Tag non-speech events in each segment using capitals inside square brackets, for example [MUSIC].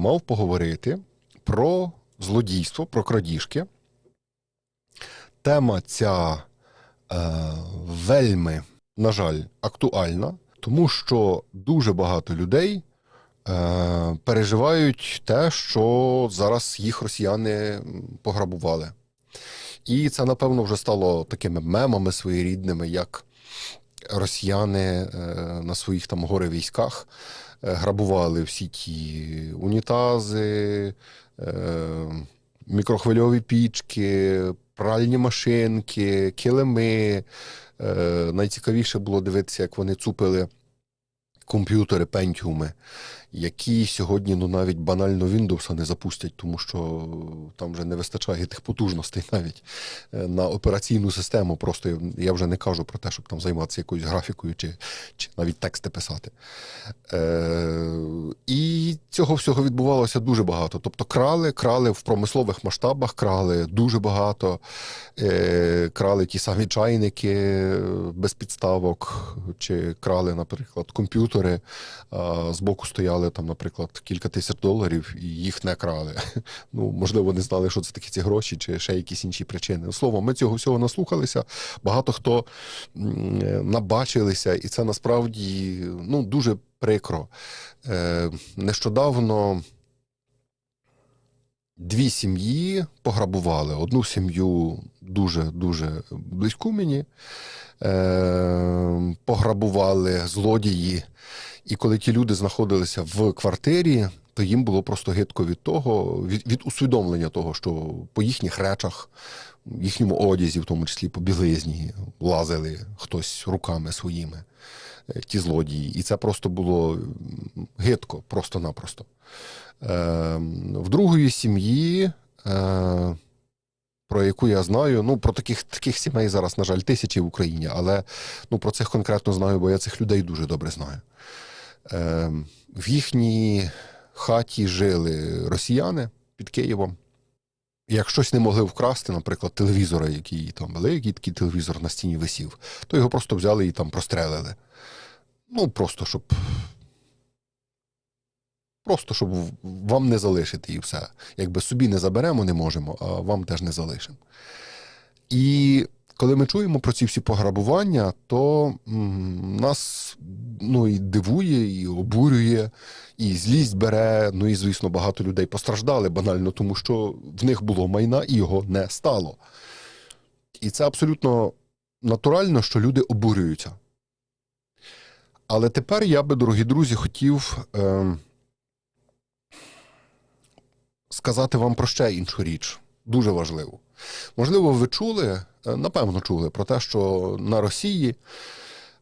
мав поговорити про злодійство, про крадіжки. Тема ця е, вельми, на жаль, актуальна, тому що дуже багато людей е, переживають те, що зараз їх росіяни пограбували. І це, напевно, вже стало такими мемами своєрідними, як росіяни е, на своїх там горе військах грабували всі ті унітази, е, мікрохвильові пічки, пральні машинки, килими. Е, найцікавіше було дивитися, як вони цупили комп'ютери, пентіуми, які сьогодні ну, навіть банально Windows не запустять, тому що там вже не вистачає тих потужностей навіть е, на операційну систему. Просто я- вже не кажу про те, щоб там займатися якоюсь графікою чи, чи навіть тексти писати. Е, і цього всього відбувалося дуже багато. Тобто крали, крали в промислових масштабах, крали дуже багато, е, крали ті самі чайники е, без підставок, чи крали, наприклад, комп'ютери. З боку стояли там, наприклад, кілька тисяч доларів, і їх не крали. [LAUGHS] Ну, можливо, не знали, що це такі ці гроші, чи ще якісь інші причини. Словом, ми цього всього наслухалися. Багато хто е, набачилися, і це насправді ну, дуже прикро. Е, нещодавно дві сім'ї пограбували. Одну сім'ю дуже-дуже близьку мені. Е, пограбували злодії. І коли ті люди знаходилися в квартирі, то їм було просто гидко від того, від, від усвідомлення того, що по їхніх речах, їхньому одязі, в тому числі по білизні, лазили хтось руками своїми, ті злодії. І це просто було гидко, просто-напросто. Е, в другої сім'ї. Е, про яку я знаю. Ну, про таких, таких сімей зараз, на жаль, тисячі в Україні, але ну, про цих конкретно знаю, бо я цих людей дуже добре знаю. Е, в їхній хаті жили росіяни під Києвом. Як щось не могли вкрасти, наприклад, телевізора, який там великий такий телевізор на стіні висів, то його просто взяли і там прострелили. Ну, просто щоб. Просто щоб вам не залишити і все. Якби собі не заберемо, не можемо, а вам теж не залишимо. І коли ми чуємо про ці всі пограбування, то м, нас ну, і дивує, і обурює, і злість бере. Ну і, звісно, багато людей постраждали банально, тому що в них було майна і його не стало. І це абсолютно натурально, що люди обурюються. Але тепер я би, дорогі друзі, хотів. Е, сказати вам про ще іншу річ, дуже важливу. Можливо, ви чули, е, напевно, чули про те, що на Росії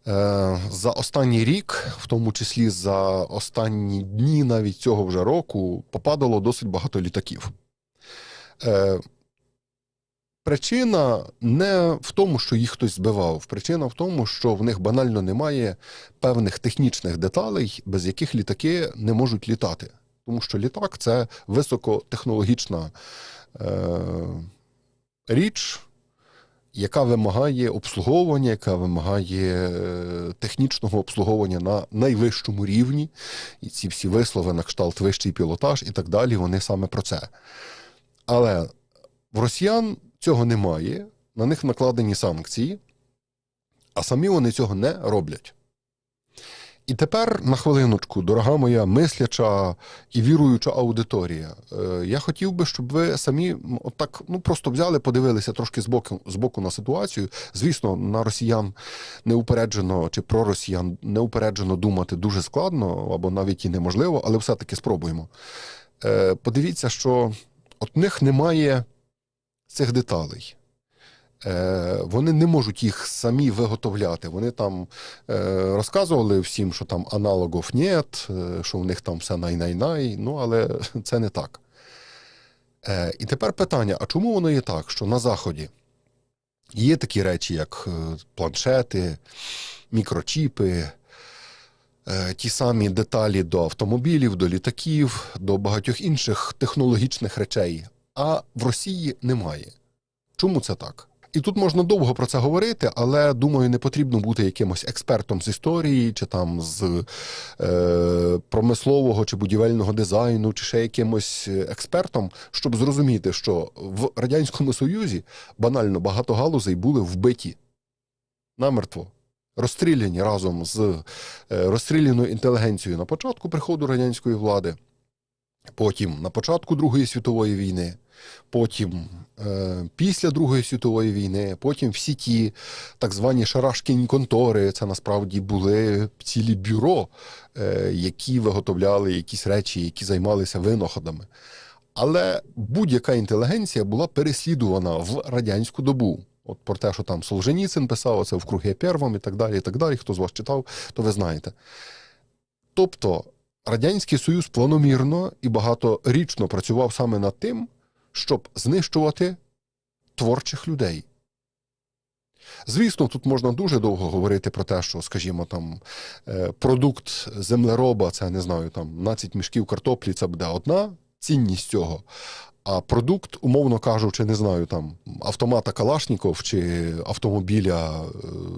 е, за останній рік, в тому числі за останні дні навіть цього вже року, попадало досить багато літаків. Е, Причина не в тому, що їх хтось збивав. Причина в тому, що в них банально немає певних технічних деталей, без яких літаки не можуть літати. Тому що літак це високотехнологічна е, річ, яка вимагає обслуговування, яка вимагає е, технічного обслуговування на найвищому рівні. І ці всі вислови на кшталт вищий пілотаж і так далі, вони саме про це. Але в росіян цього немає, на них накладені санкції, а самі вони цього не роблять. І тепер на хвилиночку, дорога моя мисляча і віруюча аудиторія. е, Я хотів би, щоб ви самі отак ну просто взяли, подивилися трошки збоку, збоку на ситуацію. Звісно, на росіян неупереджено чи про росіян неупереджено думати дуже складно або навіть і неможливо, але все-таки спробуємо. Е, Подивіться, що от них немає цих деталей. Е, Вони не можуть їх самі виготовляти. Вони там е, розказували всім, що там аналогів нет, е, що в них там все най-най-най, ну але [LAUGHS] це не так. І тепер питання: а чому воно є так, що на Заході є такі речі, як планшети, мікрочіпи, ті самі деталі до автомобілів, до літаків, до багатьох інших технологічних речей, а в Росії немає. Чому це так? І тут можна довго про це говорити, але думаю, не потрібно бути якимось експертом з історії, чи там з е, промислового чи будівельного дизайну, чи ще якимось експертом, щоб зрозуміти, що в Радянському Союзі банально багато галузей були вбиті намертво. Розстріляні разом з е, розстріляною інтелігенцією на початку приходу радянської влади, потім на початку Другої світової війни, потім е, після Другої світової війни, потім всі ті так звані шарашкіні контори. Це насправді були цілі бюро, е, які виготовляли якісь речі, які займалися винаходами. Але будь-яка інтелігенція була переслідувана в радянську добу. От про те, що там Солженіцин писав, це в кругі первом і так далі. і так далі. Хто з вас читав, то ви знаєте. Тобто Радянський Союз планомірно і багаторічно працював саме над тим, щоб знищувати творчих людей. Звісно, тут можна дуже довго говорити про те, що, скажімо, там е, продукт землероба, це не знаю, там 12 мішків картоплі, це буде одна цінність цього. А продукт, умовно кажучи, не знаю, там автомата Калашніков чи автомобіля, е,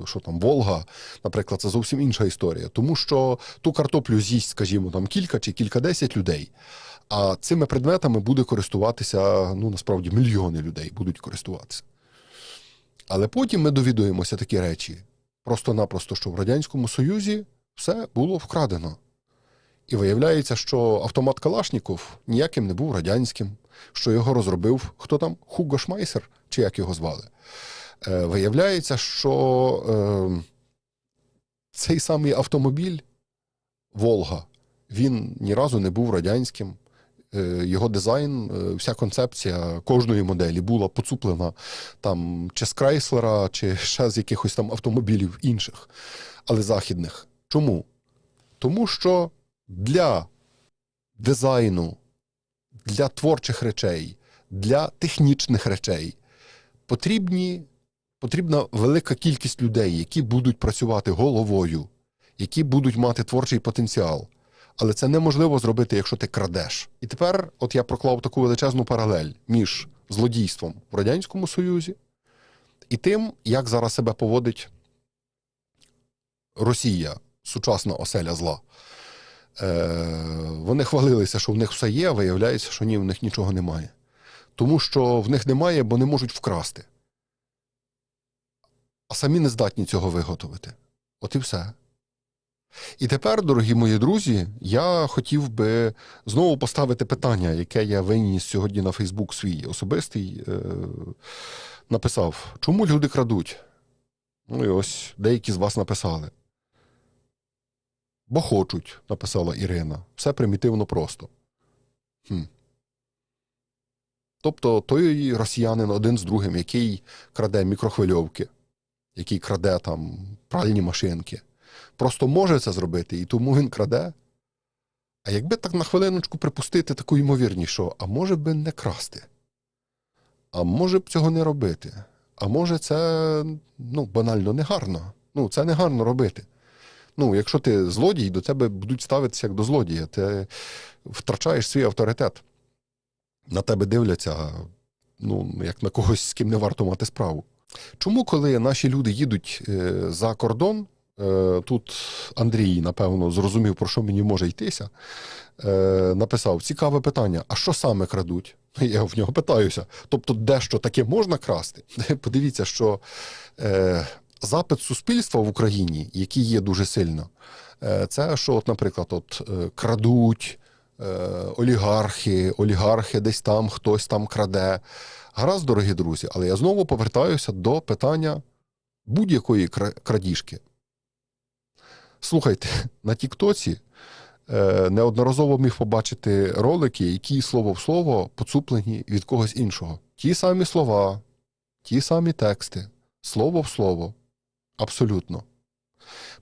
що там, Волга, наприклад, це зовсім інша історія. Тому що ту картоплю з'їсть, скажімо, там кілька чи кількадесят людей. А цими предметами буде користуватися, ну насправді мільйони людей будуть користуватися. Але потім ми довідуємося такі речі. Просто-напросто, що в Радянському Союзі все було вкрадено. І виявляється, що автомат Калашніков ніяким не був радянським, що його розробив хто там? Хуго Шмайсер, чи як його звали. Е, виявляється, що е, цей самий автомобіль Волга, він ні разу не був радянським. Е, Його дизайн, е, вся концепція кожної моделі була поцуплена там чи з Крайслера, чи ще з якихось там автомобілів інших, але західних. Чому? Тому що для дизайну, для творчих речей, для технічних речей потрібні, потрібна велика кількість людей, які будуть працювати головою, які будуть мати творчий потенціал. Але це неможливо зробити, якщо ти крадеш. І тепер, от я проклав таку величезну паралель між злодійством в Радянському Союзі і тим, як зараз себе поводить Росія, сучасна оселя зла. Е, Вони хвалилися, що в них все є, а виявляється, що ні, в них нічого немає. Тому що в них немає, бо не можуть вкрасти. А самі не здатні цього виготовити. От і все. І тепер, дорогі мої друзі, я хотів би знову поставити питання, яке я виніс сьогодні на Фейсбук свій особистий. Е, написав, чому люди крадуть? Ну і ось деякі з вас написали. Бо хочуть, написала Ірина. Все примітивно просто. Хм. Тобто той росіянин один з другим, який краде мікрохвильовки, який краде там пральні машинки, просто може це зробити, і тому він краде. А якби так на хвилиночку припустити таку ймовірність, що а може би не красти, а може б цього не робити, а може це ну, банально негарно. Ну, це негарно робити. Ну, якщо ти злодій, до тебе будуть ставитися як до злодія. Ти втрачаєш свій авторитет. На тебе дивляться, ну, як на когось, з ким не варто мати справу. Чому, коли наші люди їдуть е, за кордон, тут Андрій, напевно, зрозумів, про що мені може йтися, е, написав: цікаве питання: а що саме крадуть? [LAUGHS] Я в нього питаюся. Тобто, дещо таке можна красти? [LAUGHS] Подивіться, що запит суспільства в Україні, який є дуже сильно, це що, от, наприклад, от крадуть. Олігархи, олігархи десь там, хтось там краде. Гаразд, дорогі друзі, але я знову повертаюся до питання будь-якої крадіжки. Слухайте, [LAUGHS] на Тіктоці неодноразово міг побачити ролики, які слово в слово поцуплені від когось іншого. Ті самі слова, ті самі тексти, слово в слово. Абсолютно.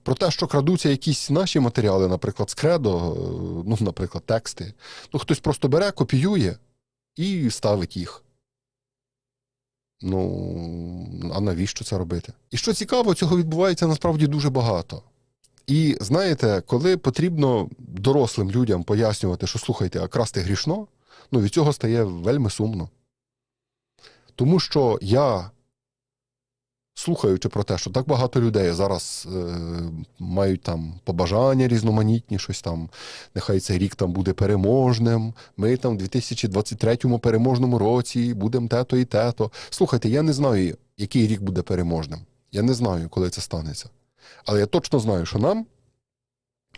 Про те, що крадуться якісь наші матеріали, наприклад, з кредо, ну, наприклад, тексти. Ну, хтось просто бере, копіює і ставить їх. Ну, а навіщо це робити? І що цікаво, цього відбувається насправді дуже багато. І знаєте, коли потрібно дорослим людям пояснювати, що слухайте, а красти грішно, ну від цього стає вельми сумно. Тому що я слухаючи про те, що так багато людей зараз е, мають там побажання різноманітні, щось там, нехай цей рік там буде переможним. Ми там в 2023 переможному році будемо те-то і те-то. Слухайте, я не знаю, який рік буде переможним. Я не знаю, коли це станеться. Але я точно знаю, що нам,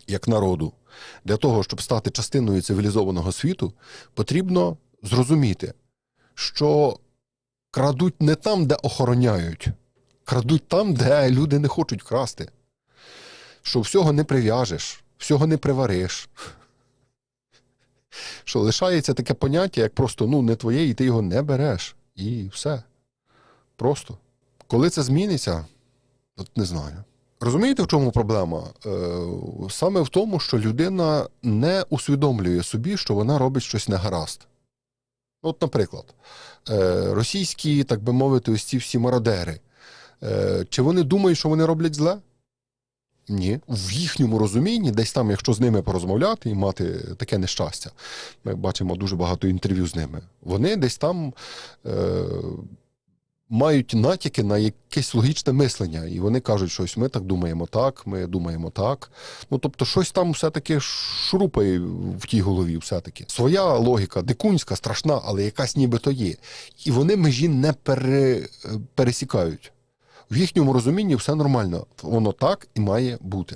як народу, для того, щоб стати частиною цивілізованого світу, потрібно зрозуміти, що крадуть не там, де охороняють, крадуть там, де люди не хочуть красти. Що всього не прив'яжеш, всього не привариш. Що лишається таке поняття, як просто ну, не твоє, і ти його не береш. І все. Просто. Коли це зміниться, от не знаю. Розумієте, в чому проблема? Е, саме в тому, що людина не усвідомлює собі, що вона робить щось негаразд. От, наприклад, е, російські, так би мовити, ось ці всі мародери. Е, чи вони думають, що вони роблять зле? Ні. В їхньому розумінні, десь там, якщо з ними порозмовляти і мати таке нещастя, ми бачимо дуже багато інтерв'ю з ними. Вони десь там мають натяки на якесь логічне мислення, і вони кажуть, що ось ми так думаємо так, ми думаємо так. Ну тобто, щось там все-таки шурупає в тій голові, все-таки. Своя логіка, дикунська, страшна, але якась нібито є. І вони межі не пере, пересікають. В їхньому розумінні все нормально. Воно так і має бути.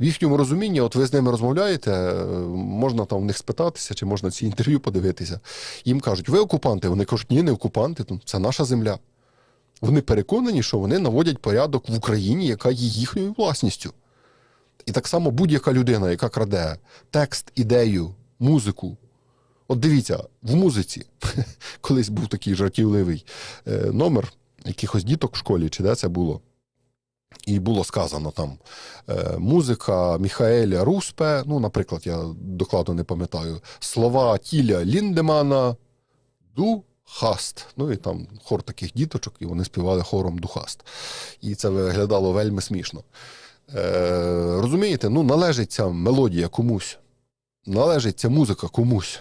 В їхньому розумінні, от ви з ними розмовляєте, е, можна там в них спитатися, чи можна ці інтерв'ю подивитися. Їм кажуть, ви окупанти. Вони кажуть, ні, не окупанти, це наша земля. Вони переконані, що вони наводять порядок в Україні, яка є їхньою власністю. І так само будь-яка людина, яка краде текст, ідею, музику. От дивіться, в музиці [LAUGHS] колись був такий жартівливий е, номер якихось діток в школі, чи де це було. І було сказано там е, музика Міхаеля Руспе, ну, наприклад, я докладно не пам'ятаю, слова Тіля Ліндемана, Ду Хаст. Ну і там хор таких діточок, і вони співали хором Духаст. І це виглядало вельми смішно. Е, Розумієте, ну, належить ця мелодія комусь, належить ця музика комусь.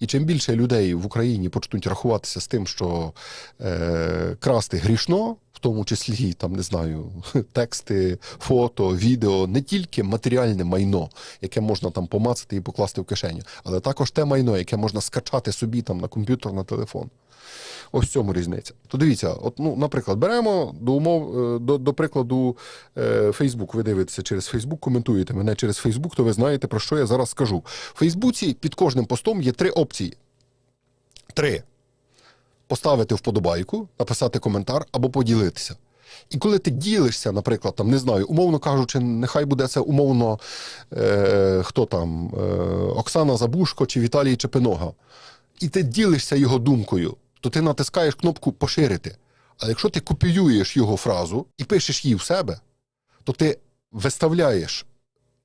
І чим більше людей в Україні почнуть рахуватися з тим, що е, красти грішно, в тому числі там не знаю, [LAUGHS] тексти, фото, відео, не тільки матеріальне майно, яке можна там помацати і покласти в кишеню, але також те майно, яке можна скачати собі там на комп'ютер, на телефон. Ось в цьому різниця. То дивіться, от, ну, наприклад, беремо до умов, е, до, до прикладу, Фейсбук. Ви дивитеся через Фейсбук, коментуєте мене через Фейсбук, то ви знаєте, про що я зараз скажу. В Фейсбуці під кожним постом є три опції. Три. Поставити вподобайку, написати коментар або поділитися. І коли ти ділишся, наприклад, там, не знаю, умовно кажучи, нехай буде це умовно е, хто там, е, Оксана Забушко чи Віталій Чепинога, і ти ділишся його думкою, то ти натискаєш кнопку поширити. Але якщо ти копіюєш його фразу і пишеш її в себе, то ти виставляєш,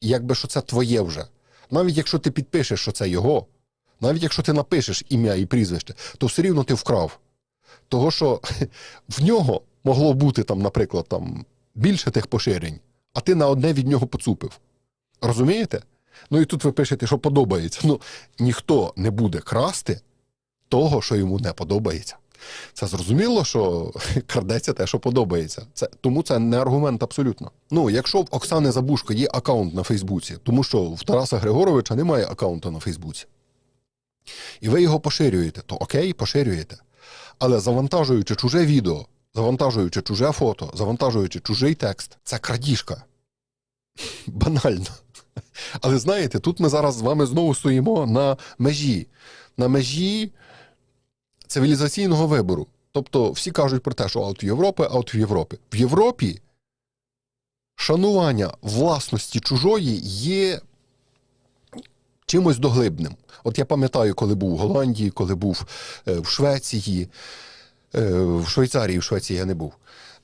якби що це твоє вже. Навіть якщо ти підпишеш, що це його, навіть якщо ти напишеш ім'я і прізвище, то все рівно ти вкрав. Того, що [LAUGHS] в нього могло бути, там, наприклад, там, більше тих поширень, а ти на одне від нього поцупив. Розумієте? Ну і тут ви пишете, що подобається. Ну, ніхто не буде красти того, що йому не подобається. Це зрозуміло, що [LAUGHS] крадеться те, що подобається. Це, тому це не аргумент абсолютно. Ну, якщо в Оксани Забушко є аккаунт на Фейсбуці, тому що в Тараса Григоровича немає аккаунту на Фейсбуці, і ви його поширюєте, то окей, поширюєте. Але завантажуючи чуже відео, завантажуючи чуже фото, завантажуючи чужий текст, це крадіжка. [LAUGHS] Банально. Але знаєте, тут ми зараз з вами знову стоїмо на межі. На межі цивілізаційного вибору. Тобто всі кажуть про те, що аут Європи, аут в Європі. В Європі шанування власності чужої є чимось доглибним. От я пам'ятаю, коли був в Голландії, коли був е, в Швеції, е, в Швейцарії, в Швеції я не був.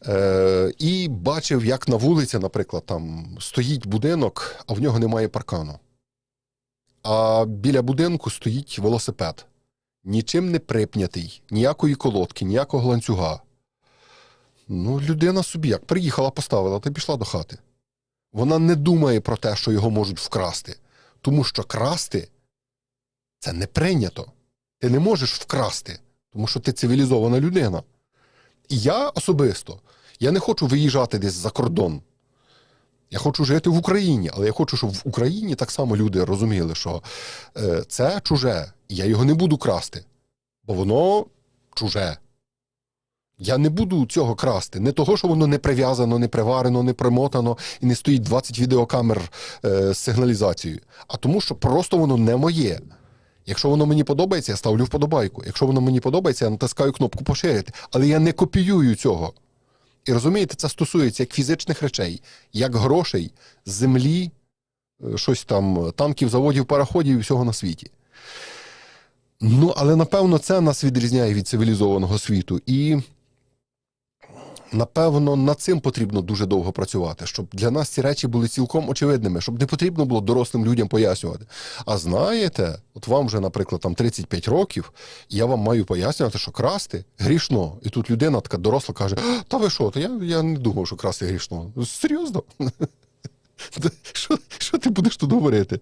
Е, і бачив, як на вулиці, наприклад, там стоїть будинок, а в нього немає паркану. А біля будинку стоїть велосипед. Нічим не припнятий, ніякої колодки, ніякого ланцюга. Ну, людина собі як приїхала, поставила та пішла до хати. Вона не думає про те, що його можуть вкрасти. Тому що красти це не прийнято. Ти не можеш вкрасти, тому що ти цивілізована людина. І я особисто я не хочу виїжджати десь за кордон. Я хочу жити в Україні, але я хочу, щоб в Україні так само люди розуміли, що е, це чуже, і я його не буду красти, бо воно чуже. Я не буду цього красти. Не того, що воно не прив'язано, не приварено, не примотано і не стоїть 20 відеокамер е, з сигналізацією, а тому, що просто воно не моє. Якщо воно мені подобається, я ставлю вподобайку. Якщо воно мені подобається, я натискаю кнопку поширити. Але я не копіюю цього. І розумієте, це стосується як фізичних речей, як грошей, землі, е, щось там, танків, заводів, пароходів і всього на світі. Ну, але напевно це нас відрізняє від цивілізованого світу. І напевно над цим потрібно дуже довго працювати, щоб для нас ці речі були цілком очевидними, щоб не потрібно було дорослим людям пояснювати. А знаєте, от вам вже, наприклад, там 35 років, і я вам маю пояснювати, що красти грішно. І тут людина така доросла каже: Та ви що? Та я, я не думав, що красти грішно. Серйозно? [LAUGHS] Що ти будеш тут говорити?